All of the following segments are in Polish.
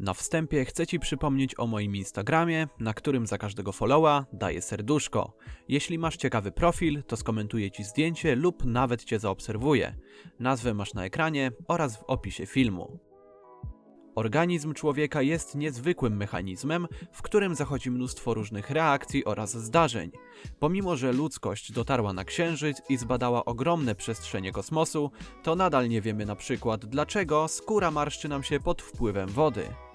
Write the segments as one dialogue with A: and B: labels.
A: Na wstępie chcę Ci przypomnieć o moim Instagramie, na którym za każdego followa daję serduszko. Jeśli masz ciekawy profil, to skomentuję Ci zdjęcie lub nawet Cię zaobserwuję. Nazwę masz na ekranie oraz w opisie filmu. Organizm człowieka jest niezwykłym mechanizmem, w którym zachodzi mnóstwo różnych reakcji oraz zdarzeń. Pomimo, że ludzkość dotarła na Księżyc i zbadała ogromne przestrzenie kosmosu, to nadal nie wiemy na przykład dlaczego skóra marszczy nam się pod wpływem wody.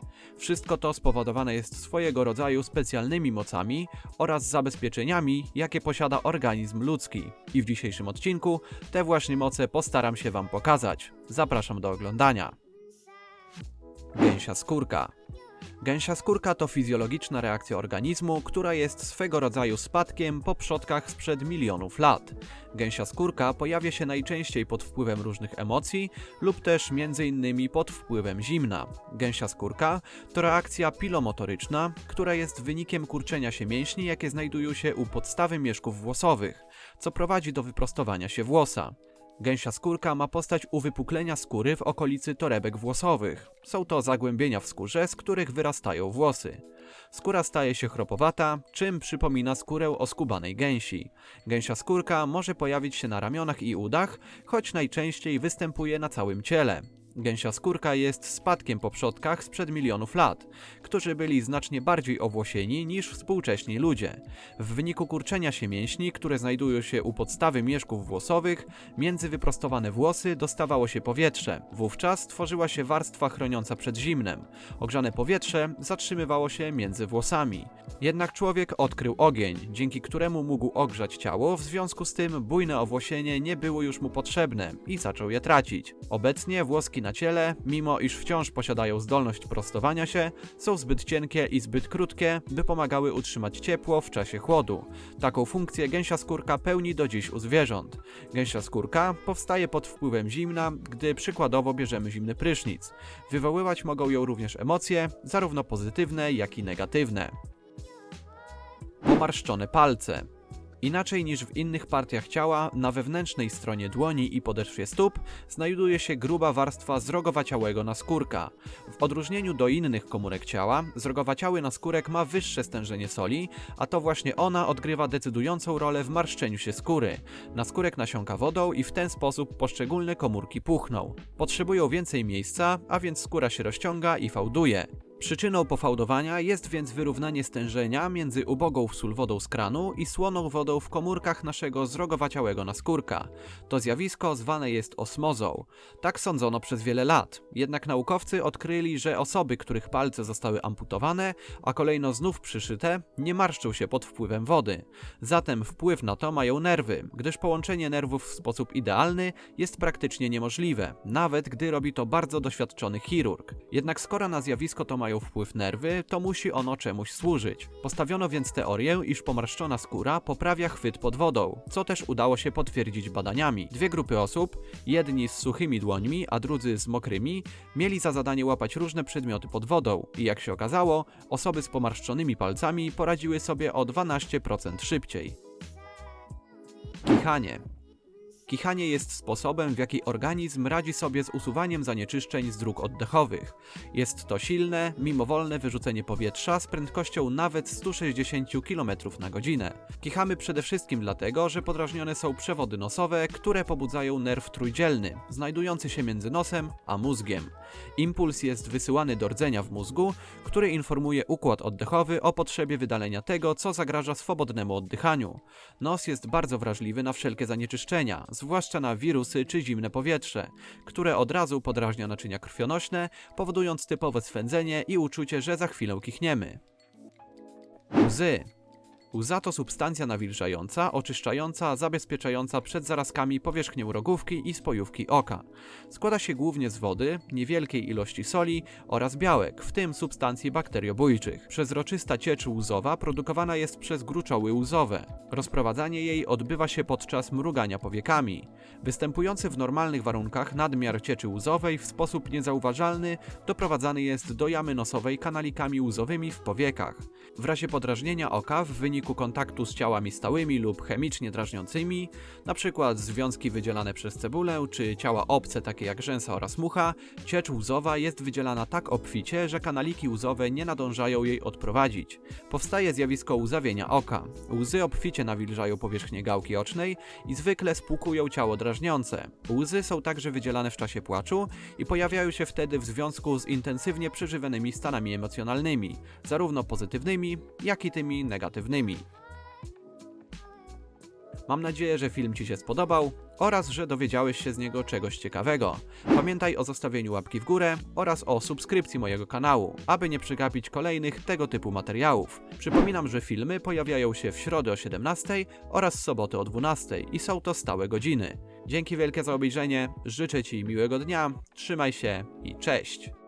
A: Wszystko to spowodowane jest swojego rodzaju specjalnymi mocami oraz zabezpieczeniami, jakie posiada organizm ludzki. I w dzisiejszym odcinku te właśnie moce postaram się Wam pokazać. Zapraszam do oglądania. Gęsia skórka. Gęsia skórka to fizjologiczna reakcja organizmu, która jest swego rodzaju spadkiem po przodkach sprzed milionów lat. Gęsia skórka pojawia się najczęściej pod wpływem różnych emocji lub też m.in. pod wpływem zimna. Gęsia skórka to reakcja pilomotoryczna, która jest wynikiem kurczenia się mięśni, jakie znajdują się u podstawy mieszków włosowych, co prowadzi do wyprostowania się włosa. Gęsia skórka ma postać uwypuklenia skóry w okolicy torebek włosowych. Są to zagłębienia w skórze, z których wyrastają włosy. Skóra staje się chropowata, czym przypomina skórę oskubanej gęsi. Gęsia skórka może pojawić się na ramionach i udach, choć najczęściej występuje na całym ciele. Gęsia skórka jest spadkiem po przodkach sprzed milionów lat, którzy byli znacznie bardziej owłosieni niż współcześni ludzie. W wyniku kurczenia się mięśni, które znajdują się u podstawy mieszków włosowych, między wyprostowane włosy dostawało się powietrze. Wówczas tworzyła się warstwa chroniąca przed zimnem. Ogrzane powietrze zatrzymywało się między włosami. Jednak człowiek odkrył ogień, dzięki któremu mógł ogrzać ciało, w związku z tym bujne owłosienie nie było już mu potrzebne i zaczął je tracić. Obecnie włoski na ciele, mimo iż wciąż posiadają zdolność prostowania się, są zbyt cienkie i zbyt krótkie, by pomagały utrzymać ciepło w czasie chłodu. Taką funkcję gęsia skórka pełni do dziś u zwierząt. Gęsia skórka powstaje pod wpływem zimna, gdy przykładowo bierzemy zimny prysznic. Wywoływać mogą ją również emocje, zarówno pozytywne, jak i negatywne. Pomarszczone palce. Inaczej niż w innych partiach ciała, na wewnętrznej stronie dłoni i podeszwie stóp znajduje się gruba warstwa zrogowaciałego naskórka. W odróżnieniu do innych komórek ciała, zrogowaciały naskórek ma wyższe stężenie soli, a to właśnie ona odgrywa decydującą rolę w marszczeniu się skóry. Naskórek nasiąka wodą i w ten sposób poszczególne komórki puchną. Potrzebują więcej miejsca, a więc skóra się rozciąga i fałduje. Przyczyną pofałdowania jest więc wyrównanie stężenia między ubogą sól wodą z kranu i słoną wodą w komórkach naszego zrogowaciałego naskórka. To zjawisko zwane jest osmozą. Tak sądzono przez wiele lat. Jednak naukowcy odkryli, że osoby, których palce zostały amputowane, a kolejno znów przyszyte, nie marszczą się pod wpływem wody. Zatem wpływ na to mają nerwy, gdyż połączenie nerwów w sposób idealny jest praktycznie niemożliwe, nawet gdy robi to bardzo doświadczony chirurg. Jednak skoro na zjawisko to mają wpływ nerwy, to musi ono czemuś służyć. Postawiono więc teorię, iż pomarszczona skóra poprawia chwyt pod wodą, co też udało się potwierdzić badaniami. Dwie grupy osób, jedni z suchymi dłońmi, a drudzy z mokrymi, mieli za zadanie łapać różne przedmioty pod wodą i jak się okazało, osoby z pomarszczonymi palcami poradziły sobie o 12% szybciej. Kichanie. Kichanie jest sposobem, w jaki organizm radzi sobie z usuwaniem zanieczyszczeń z dróg oddechowych. Jest to silne, mimowolne wyrzucenie powietrza z prędkością nawet 160 km na godzinę. Kichamy przede wszystkim dlatego, że podrażnione są przewody nosowe, które pobudzają nerw trójdzielny, znajdujący się między nosem a mózgiem. Impuls jest wysyłany do rdzenia w mózgu, który informuje układ oddechowy o potrzebie wydalenia tego, co zagraża swobodnemu oddychaniu. Nos jest bardzo wrażliwy na wszelkie zanieczyszczenia, zwłaszcza na wirusy czy zimne powietrze, które od razu podrażnia naczynia krwionośne, powodując typowe swędzenie i uczucie, że za chwilę kichniemy. Łzy. Łza to substancja nawilżająca, oczyszczająca, zabezpieczająca przed zarazkami powierzchnię rogówki i spojówki oka. Składa się głównie z wody, niewielkiej ilości soli oraz białek, w tym substancji bakteriobójczych. Przezroczysta ciecz łzowa produkowana jest przez gruczoły łzowe. Rozprowadzanie jej odbywa się podczas mrugania powiekami. Występujący w normalnych warunkach nadmiar cieczy łzowej w sposób niezauważalny doprowadzany jest do jamy nosowej kanalikami łzowymi w powiekach. W razie podrażnienia oka w wyniku wyniku kontaktu z ciałami stałymi lub chemicznie drażniącymi, np. związki wydzielane przez cebulę, czy ciała obce takie jak rzęsa oraz mucha, ciecz łzowa jest wydzielana tak obficie, że kanaliki łzowe nie nadążają jej odprowadzić. Powstaje zjawisko łzawienia oka. Łzy obficie nawilżają powierzchnię gałki ocznej i zwykle spłukują ciało drażniące. Łzy są także wydzielane w czasie płaczu i pojawiają się wtedy w związku z intensywnie przeżywanymi stanami emocjonalnymi, zarówno pozytywnymi, jak i tymi negatywnymi. Mam nadzieję, że film Ci się spodobał oraz że dowiedziałeś się z niego czegoś ciekawego. Pamiętaj o zostawieniu łapki w górę oraz o subskrypcji mojego kanału, aby nie przegapić kolejnych tego typu materiałów. Przypominam, że filmy pojawiają się w środę o 17 oraz soboty o 12 i są to stałe godziny. Dzięki wielkie za obejrzenie, życzę Ci miłego dnia, trzymaj się i cześć!